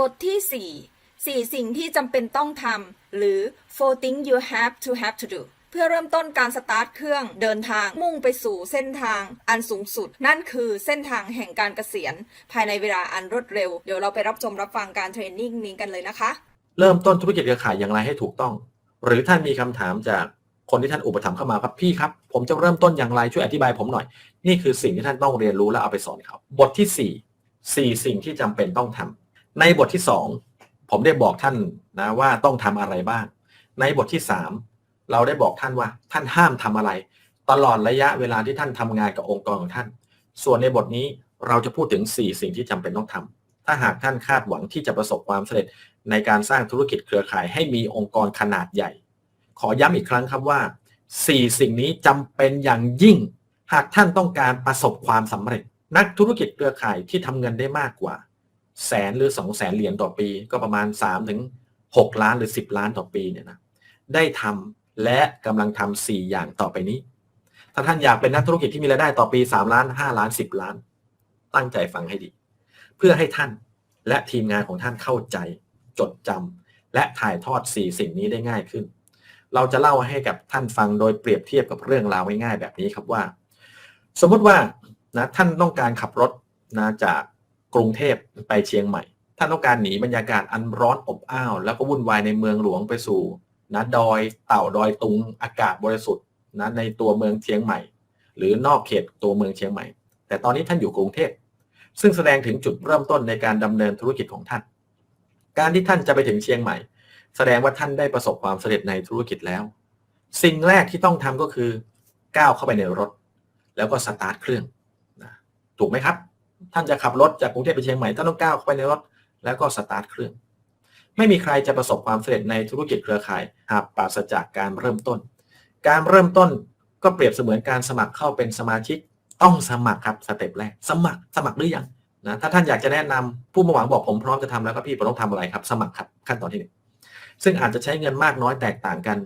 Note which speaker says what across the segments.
Speaker 1: บทที่ 4 4 สิ่งที่จำเป็นต้องทำหรือ four things you have to have to do เพื่อเริ่มต้นการสตาร์ทเครื่องเดินทางมุ่งไปสู่เส้นทางอันสูงสุด นั่นคือเส้นทางแห่งการเกษียณ ภายในเวลาอันรวดเร็ว เดี๋ยวเราไปรับชมรับฟังการเทรนนิ่งนี้กันเลยนะคะ
Speaker 2: เริ่มต้นธุรกิจเครือข่ายอย่างไรให้ถูกต้อง หรือท่านมีคำถามจากคนที่ท่านอุปถัมภ์เข้ามาครับพี่ครับ ผมจะเริ่มต้นอย่างไรช่วยอธิบายผมหน่อย นี่คือสิ่งที่ท่านต้องเรียนรู้และเอาไปสอนเขาบทที่สี่สี่สิ่งที่จำเป็นต้องทำ ในบทที่สองผมได้บอกท่านนะว่าต้องทำอะไรบ้าง ในบทที่สามเราได้บอกท่านว่าท่านห้ามทำอะไร ตลอดระยะเวลาที่ท่านทำงานกับองค์กรของท่าน ส่วนในบทนี้เราจะพูดถึง 4 สิ่งที่จำเป็นต้องทำถ้าหากท่านคาดหวังที่จะประสบความสำเร็จในการสร้างธุรกิจเครือข่ายให้มีองค์กรขนาดใหญ่ ขอย้ำอีกครั้งครับว่า 4 สิ่งนี้จำเป็นอย่างยิ่ง หากท่านต้องการประสบความสำเร็จ นักธุรกิจเครือข่ายที่ทำเงินได้มากกว่า แสนหรือ2 0 0แสนเหรียญต่อปี ก็ประมาณ3ถึง6ล้านหรือ10ล้านต่อปีเนี่ยนะได้ทำและกำลังทำ4อย่างต่อไปนี้ ถ้าท่านอยากเป็นนักธุรกิจที่มีรายได้ต่อปี 3 ล้าน 5 ล้าน 10 ล้าน ตั้งใจฟังให้ดี เพื่อให้ท่านและทีมงานของท่านเข้าใจ จดจำและถ่ายทอด 4 สิ่งนี้ได้ง่ายขึ้น เราจะเล่าให้กับท่านฟังโดยเปรียบเทียบกับเรื่องราวง่ายๆแบบนี้ครับว่า สมมุติว่านะท่านต้องการขับรถนะจาก กรุงเทพไปเชียงใหม่ ท่านต้องการหนีบรรยากาศอันร้อนอบอ้าว แล้วก็วุ่นวายในเมืองหลวงไปสู่นะดอยเต่าดอยตุงอากาศบริสุทธิ์นะในตัวเมืองเชียงใหม่ หรือนอกเขตตัวเมืองเชียงใหม่ แต่ตอนนี้ท่านอยู่กรุงเทพซึ่งแสดงถึงจุดเริ่มต้นในการดำเนินธุรกิจของท่าน การที่ท่านจะไปถึงเชียงใหม่ แสดงว่าท่านได้ประสบความสำเร็จในธุรกิจแล้ว สิ่งแรกที่ต้องทำก็คือก้าวเข้าไปในรถ แล้วก็สตาร์ทเครื่องถูกไหมครับ ท่านจะขับรถจากกรุงเทพไปเชียงใหม่ท่านต้องก้าวเข้าไปในรถแล้วก็สตาร์ทเครื่อง ไม่มีใครจะประสบความสำเร็จในธุรกิจเครือข่าย หากปราศจากการเริ่มต้น การเริ่มต้นก็เปรียบเสมือนการสมัครเข้าเป็นสมาชิกต้องสมัครครับสเต็ปแรกสมัครสมัครหรือยังนะถ้าท่านอยากจะแนะนำผู้มาหวังบอกผมพร้อมจะทำแล้วก็พี่ผมต้องทำอะไรครับ สมัครครับขั้นตอนที่หนึ่งซึ่งอาจจะใช้เงินมากน้อยแตกต่างกัน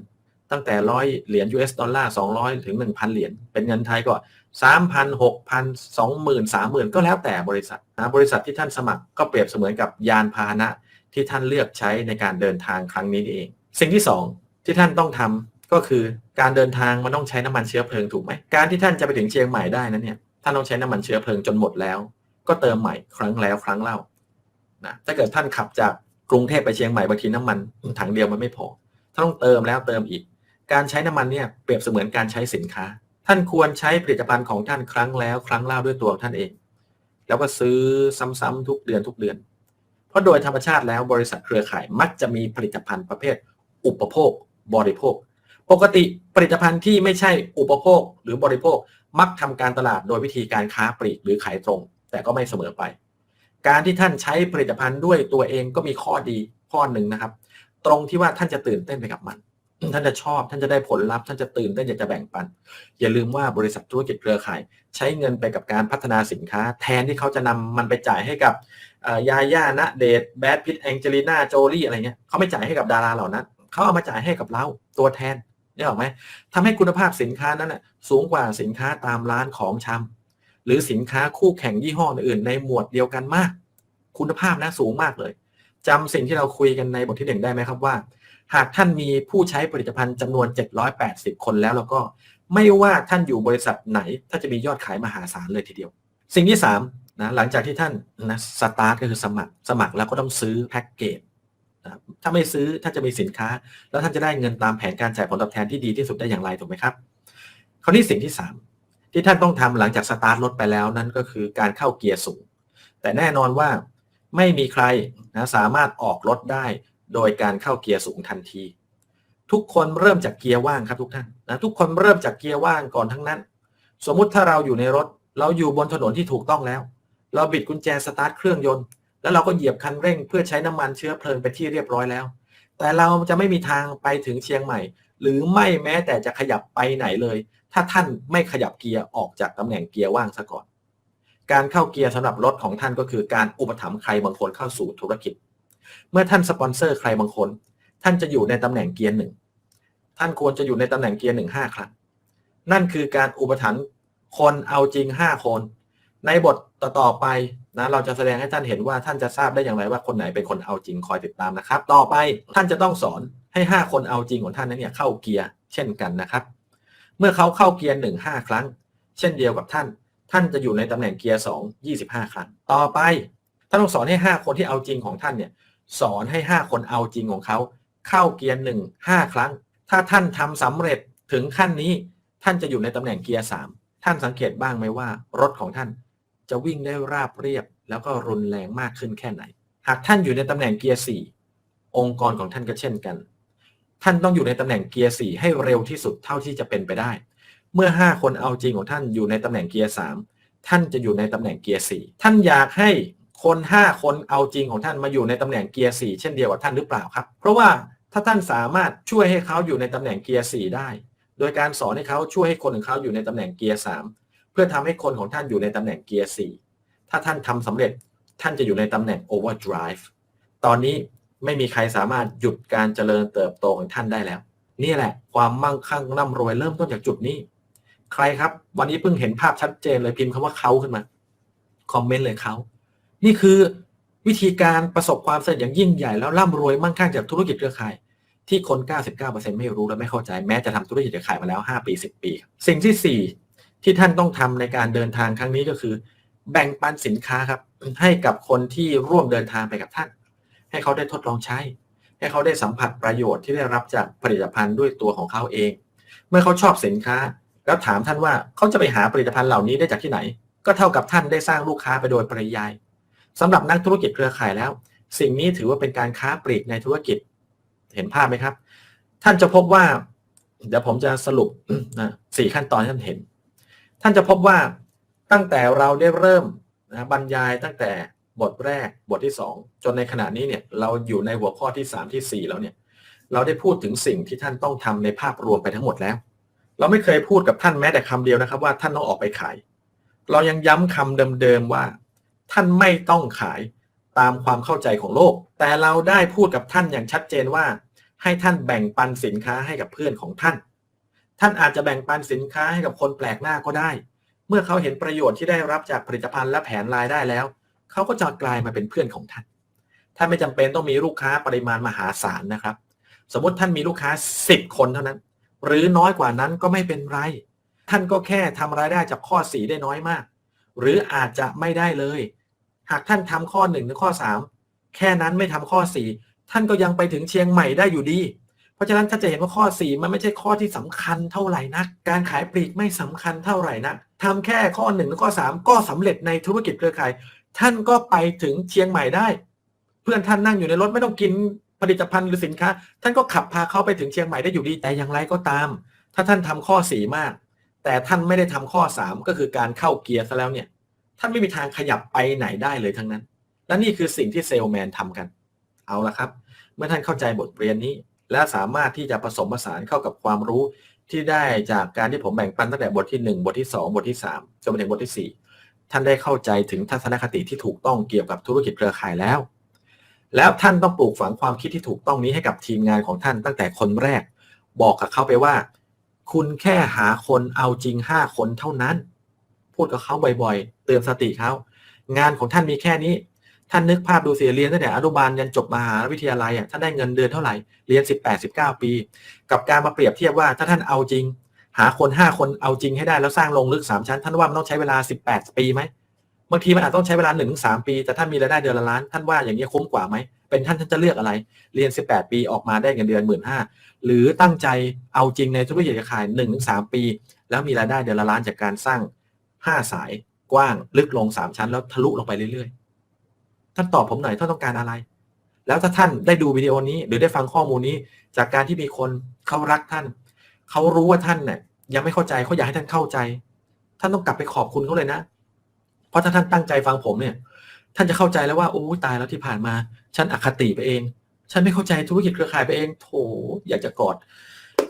Speaker 2: ตั้งแต่ร้อยเหรียญ US ดอลลาร์200 ถึง 1,000 เหรียญเป็นเงินไทยก็ 3,000 6,000 20,000 30,000ก็แล้วแต่บริษัทนะบริษัทที่ท่านสมัครก็เปรียบเสมือนกับยานพาหนะที่ท่านเลือกใช้ในการเดินทางครั้งนี้นี่เอง สิ่งที่ 2 ที่ท่านต้องทำก็คือการเดินทางมันต้องใช้น้ำมันเชื้อเพลิงถูกไหมการที่ท่านจะไปถึงเชียงใหม่ได้นั้นเนี่ยท่านต้องใช้น้ำมันเชื้อเพลิงจนหมดแล้ว ก็เติมใหม่ครั้งแล้วครั้งเล่านะถ้าเกิดท่านขับจากกรุงเทพไปเชียงใหม่บางทีน้ำมันถังเดียวมันไม่พอท่านต้องเติมแล้วเติมอีก การใช้น้ำมันเนี่ยเปรียบเสมือนการใช้สินค้า ท่านควรใช้ผลิตภัณฑ์ของท่านครั้งแล้ว ครั้งเล่าด้วยตัวท่านเอง แล้วก็ซื้อซ้ำๆทุกเดือนทุกเดือน เพราะโดยธรรมชาติแล้วบริษัทเครือข่ายมักจะมีผลิตภัณฑ์ประเภท อุปโภค บริโภค ปกติผลิตภัณฑ์ที่ไม่ใช่อุปโภคหรือบริโภคมักทำการตลาดโดยวิธีการค้าปลีกหรือขายตรง แต่ก็ไม่เสมอไป การที่ท่านใช้ผลิตภัณฑ์ด้วยตัวเองก็มีข้อดีข้อหนึ่งนะครับ ตรงที่ว่าท่านจะตื่นเต้นไปกับมัน ท่านจะชอบ ท่านจะได้ผลลัพธ์ท่านจะตื่นเต้นอยากจะแบ่งปัน อย่าลืมว่าบริษัทธุรกิจเครือข่าย ใช้เงินไปกับการพัฒนาสินค้า แทนที่เขาจะนำมันไปจ่ายให้กับยาย่าณเดชแบดพิทแองเจลิน่าโจลี่อะไรเงี้ยเขาไม่จ่ายให้กับดาราเหล่านั้นเขาเอามาจ่ายให้กับเราตัวแทนนี่หรอกไหมทำให้คุณภาพสินค้านั้นนะสูงกว่าสินค้าตามร้านของชำหรือสินค้าคู่แข่งยี่ห้ออื่นในหมวดเดียวกันมาก คุณภาพนะสูงมากเลยจำสิ่งที่เราคุยกันในบทที่หนึ่งได้ไหมครับว่า หากท่านมีผู้ใช้ผลิตภัณฑ์จำนวน 780 คนแล้วแล้วก็ไม่ว่าท่านอยู่บริษัทไหนถ้าจะมียอดขายมหาศาลเลยทีเดียว สิ่งที่3นะหลังจากที่ท่านนะสตาร์ทก็คือสมัครสมัครแล้วก็ต้องซื้อแพ็กเกจนะถ้าไม่ซื้อท่านจะมีสินค้า แล้วท่านจะได้เงินตามแผนการจ่ายผลตอบแทนที่ดีที่สุดได้อย่างไรถูกไหมครับคราวนี้สิ่งที่ 3 ที่ท่านต้องทำหลังจากสตาร์ทรถไปแล้วนั่นก็คือการเข้าเกียร์สูงแต่แน่นอนว่าไม่มีใครนะสามารถออกรถได้ โดยการเข้าเกียร์สูงทันที ทุกคนเริ่มจากเกียร์ว่างครับทุกท่านนะทุกคนเริ่มจากเกียร์ว่างก่อนทั้งนั้น สมมุติถ้าเราอยู่ในรถ เราอยู่บนถนนที่ถูกต้องแล้ว เราบิดกุญแจสตาร์ทเครื่องยนต์แล้วเราก็เหยียบคันเร่งเพื่อใช้น้ำมันเชื้อเพลิงไปที่เรียบร้อยแล้ว แต่เราจะไม่มีทางไปถึงเชียงใหม่ หรือไม่แม้แต่จะขยับไปไหนเลย ถ้าท่านไม่ขยับเกียร์ออกจากตำแหน่งเกียร์ว่างซะก่อน การเข้าเกียร์สำหรับรถของท่านก็คือการอุปถัมภ์ใครบางคนเข้าสู่ธุรกิจ เมื่อท่านสปอนเซอร์ใครบางคน ท่านจะอยู่ในตำแหน่งเกียร์หนึ่งท่านควรจะอยู่ในตำแหน่งเกียร์หนึ่งห้าครั้งนั่นคือการอุปถัมภ์คนเอาจริงห้าคน ในบทต่อๆไปนะเราจะแสดงให้ท่านเห็นว่าท่านจะทราบได้อย่างไรว่าคนไหนเป็นคนเอาจริงคอยติดตามนะครับ ต่อไปท่านจะต้องสอนให้ห้าคนเอาจริงของท่านนั้นเนี่ยเข้าเกียร์เช่นกันนะครับ เมื่อเขาเข้าเกียร์หนึ่งห้าครั้ง เช่นเดียวกับท่าน ท่านจะอยู่ในตำแหน่งเกียร์สองยี่สิบห้าครั้ง ต่อไปท่านต้องสอนให้ห้าคนที่เอาจริงของท่านเนี่ย สอนให้ห้าคนเอาจริงของเขา เข้าเกียร์หนึ่งห้าครั้ง ถ้าท่านทำสำเร็จถึงขั้นนี้ท่านจะอยู่ในตำแหน่งเกียร์สามท่านสังเกตบ้างไหมว่ารถของท่านจะวิ่งได้ราบเรียบ แล้วก็รุนแรงมากขึ้นแค่ไหน หากท่านอยู่ในตำแหน่งเกียร์สี่องค์กรของท่านก็เช่นกัน ท่านต้องอยู่ในตำแหน่งเกียร์สี่ให้เร็วที่สุดเท่าที่จะเป็นไปได้ เมื่อ 5 คนเอาจริงของท่านอยู่ในตำแหน่งเกียร์3ท่านจะอยู่ในตำแหน่งเกียร์4ท่านอยากให้ คน5คนเอาจริงของท่านมาอยู่ในตำแหน่งเกียร์4เช่นเดียวกับท่านหรือเปล่าครับ เพราะว่าถ้าท่านสามารถช่วยให้เขาอยู่ในตำแหน่งเกียร์4ได้ โดยการสอนให้เขาช่วยให้คนของเขาอยู่ในตำแหน่งเกียร์3เพื่อทำให้คนของท่านอยู่ในตำแหน่งเกียร์4ถ้าท่านทำสำเร็จท่านจะอยู่ในตำแหน่ง overdrive ตอนนี้ไม่มีใครสามารถหยุดการเจริญเติบโตของท่านได้แล้ว นี่แหละ ความมั่งคั่งร่ำรวยเริ่มต้นจากจุดนี้ ใครครับ วันนี้เพิ่งเห็นภาพชัดเจนเลยพิมพ์คำว่าเขาขึ้นมา คอมเมนต์เลยเขา นี่คือวิธีการประสบความสำเร็จอย่างยิ่งใหญ่แล้วร่ำรวยมั่งคั่งจากธุรกิจเครือข่าย ที่คน 99%ไม่รู้และไม่เข้าใจแม้จะทำธุรกิจเครือข่ายมาแล้ว 5 ปี 10 ปี สิ่งที่ 4 ที่ท่านต้องทำในการเดินทางครั้งนี้ก็คือ แบ่งปันสินค้าครับให้กับคนที่ร่วมเดินทางไปกับท่าน ให้เขาได้ทดลองใช้ ให้เขาได้สัมผัสประโยชน์ที่ได้รับจากผลิตภัณฑ์ด้วยตัวของเขาเอง เมื่อเขาชอบสินค้า แล้วถามท่านว่าเขาจะไปหาผลิตภัณฑ์เหล่านี้ได้จากที่ไหน ก็เท่ากับท่านได้สร้างลูกค้าไปโดยปริยาย สำหรับนักธุรกิจเครือข่ายแล้ว สิ่งนี้ถือว่าเป็นการค้าปลีกในธุรกิจเห็นภาพไหมครับ ท่านจะพบว่า เดี๋ยวผมจะสรุปนะสี่ขั้นตอนให้ท่านเห็น ท่านจะพบว่าตั้งแต่เราได้เริ่มนะบรรยายตั้งแต่บทแรกบทที่สองจนในขณะนี้เนี่ยเราอยู่ในหัวข้อที่สามที่สี่แล้วเนี่ยเราได้พูดถึงสิ่งที่ท่านต้องทำในภาพรวมไปทั้งหมดแล้ว เราไม่เคยพูดกับท่านแม้แต่คำเดียวนะครับว่าท่านต้องออกไปขาย เรายังย้ำคำเดิมๆว่า ท่านไม่ต้องขายตามความเข้าใจของโลก แต่เราได้พูดกับท่านอย่างชัดเจนว่า ให้ท่านแบ่งปันสินค้าให้กับเพื่อนของท่าน ท่านอาจจะแบ่งปันสินค้าให้กับคนแปลกหน้าก็ได้ เมื่อเขาเห็นประโยชน์ที่ได้รับจากผลิตภัณฑ์และแผนรายได้แล้ว เขาก็จะกลายมาเป็นเพื่อนของท่าน ท่านไม่จำเป็นต้องมีลูกค้าปริมาณมหาศาลนะครับ สมมติท่านมีลูกค้า 10 คนเท่านั้น หรือน้อยกว่านั้นก็ไม่เป็นไร ท่านก็แค่ทำรายได้จากข้อ4ได้น้อยมาก หรืออาจจะไม่ได้เลย หากท่านทำข้อ1หรือข้อ 3 แค่นั้นไม่ทำข้อ 4 ท่านก็ยังไปถึงเชียงใหม่ได้อยู่ดี เพราะฉะนั้นถ้าจะเห็นว่าข้อ 4 มันไม่ใช่ข้อที่สำคัญเท่าไหร่นัก การขายปลีกไม่สำคัญเท่าไหร่นักทำแค่ข้อ1หรือข้อ 3 ก็สำเร็จในธุรกิจเครือข่าย ท่านก็ไปถึงเชียงใหม่ได้ เพื่อนท่านนั่งอยู่ในรถไม่ต้องกินผลิตภัณฑ์หรือสินค้า ท่านก็ขับพาเขาไปถึงเชียงใหม่ได้อยู่ดีแต่อย่างไรก็ตาม ถ้าท่านทำข้อสี่มาก แต่ท่านไม่ได้ทำข้อสามก็คือการเข้าเกียร์ซะแล้วเนี่ย ท่านไม่มีทางขยับไปไหนได้เลยทั้งนั้น และนี่คือสิ่งที่เซลแมนทำกัน เอาละครับ เมื่อท่านเข้าใจบทเรียนนี้ และสามารถที่จะผสมผสานเข้ากับความรู้ที่ได้จากการที่ผมแบ่งปันตั้งแต่บทที่หนึ่งบทที่สองบทที่สามจนมาถึงบทที่สี่ท่านได้เข้าใจถึงทัศนคติที่ถูกต้องเกี่ยวกับธุรกิจเครือข่ายแล้ว แล้วท่านต้องปลูกฝังความคิดที่ถูกต้องนี้ให้กับทีมงานของท่านตั้งแต่คนแรก บอกกับเขาไปว่า คุณแค่หาคนเอาจริง 5 คนเท่านั้น พูดกับเขาบ่อยๆ เตือนสติเขางานของท่านมีแค่นี้ ท่านนึกภาพดูสิเรียนตั้งแต่อนุบาลยันจบมหาวิทยาลัยอะท่านได้เงินเดือนเท่าไหร่เรียน 18-19 ปี กับการมาเปรียบเทียบว่าถ้าท่านเอาจริง หาคน 5 คนเอาจริงให้ได้แล้วสร้างลงลึก 3 ชั้น ท่านว่ามันต้องใช้เวลา 18 ปีไหมบางทีมันอาจต้องใช้เวลา1นถึงสปี แต่ท่านมีรายได้เดือนละล้านท่านว่าอย่างนี้คุ้มกว่าไหมเป็นท่านท่านจะเลือกอะไร เรียน 18 ปีออกมาได้เงินเดือนหมื่นห้าหรือตั้งใจเอาจริงในธุรกิจขาย1นถึงสปี แล้วมีรายได้เดือนละล้านจากการสร้าง 5 สายกว้างลึกลง 3 ชั้น แล้วทะลุลงไปเรื่อยๆ ท่านตอบผมหน่อยท่านต้องการอะไร แล้วถ้าท่านได้ดูวิดีโอนี้ หรือได้ฟังข้อมูลนี้ จากการที่มีคนเขารักท่าน เขารู้ว่าท่านเนี่ยยังไม่เข้าใจเขาอยากให้ท่านเข้าใจ ท่านต้องกลับไปขอบคุณเขาเลยนะ เพราะถ้าท่านตั้งใจฟังผมเนี่ย ท่านจะเข้าใจแล้วว่าโอ้ตายแล้วที่ผ่านมา ฉันอคติไปเอง ฉันไม่เข้าใจธุรกิจเครือข่ายไปเอง โถอยากจะกอด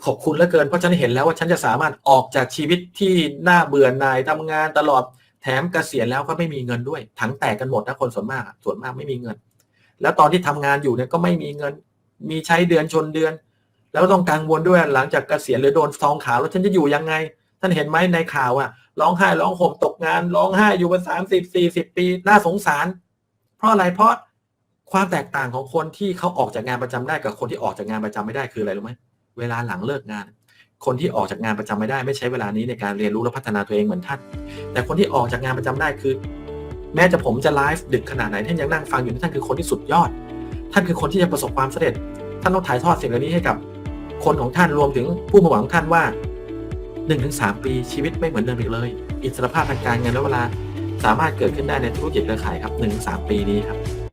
Speaker 2: ขอบคุณเหลือเกิน เพราะฉันเห็นแล้วว่าฉันจะสามารถออกจากชีวิตที่น่าเบื่อหน่ายทำงานตลอดแถมเกษียณแล้วก็ไม่มีเงินด้วยถังแตกกันหมดนะคนส่วนมากส่วนมากไม่มีเงิน แล้วตอนที่ทำงานอยู่เนี่ยก็ไม่มีเงิน มีใช้เดือนชนเดือน แล้วต้องกังวลด้วยหลังจากเกษียณหรือโดนซองขาวแล้วฉันจะอยู่ยังไง ท่านเห็นไหมในข่าวอะร้องไห้ร้องห่มตกงานร้องไห้อยู่มาสามสิบสี่สิบปีน่าสงสาร เพราะอะไรเพราะความแตกต่างของคนที่เขาออกจากงานประจำได้กับคนที่ออกจากงานประจำไม่ได้คืออะไรรู้ไหม เวลาหลังเลิกงาน คนที่ออกจากงานประจำไม่ได้ไม่ใช้เวลานี้ในการเรียนรู้และพัฒนาตัวเองเหมือนท่าน แต่คนที่ออกจากงานประจำได้คือ แม้จะผมจะไลฟ์ดึกขนาดไหนท่านยังนั่งฟังอยู่ท่านคือคนที่สุดยอด ท่านคือคนที่จะประสบความสำเร็จ ท่านต้องถ่ายทอดสิ่งเหล่านี้ให้กับ คนของท่านรวมถึงผู้มาหวังท่านว่า1นถึงสปีชีวิตไม่เหมือนเดิมอีกเลย อิสรภาพทางการเงินและเวลาสามารถเกิดขึ้นได้ในธุรกิจเครือข่ายครับ1นถึงสปีนี้ครับ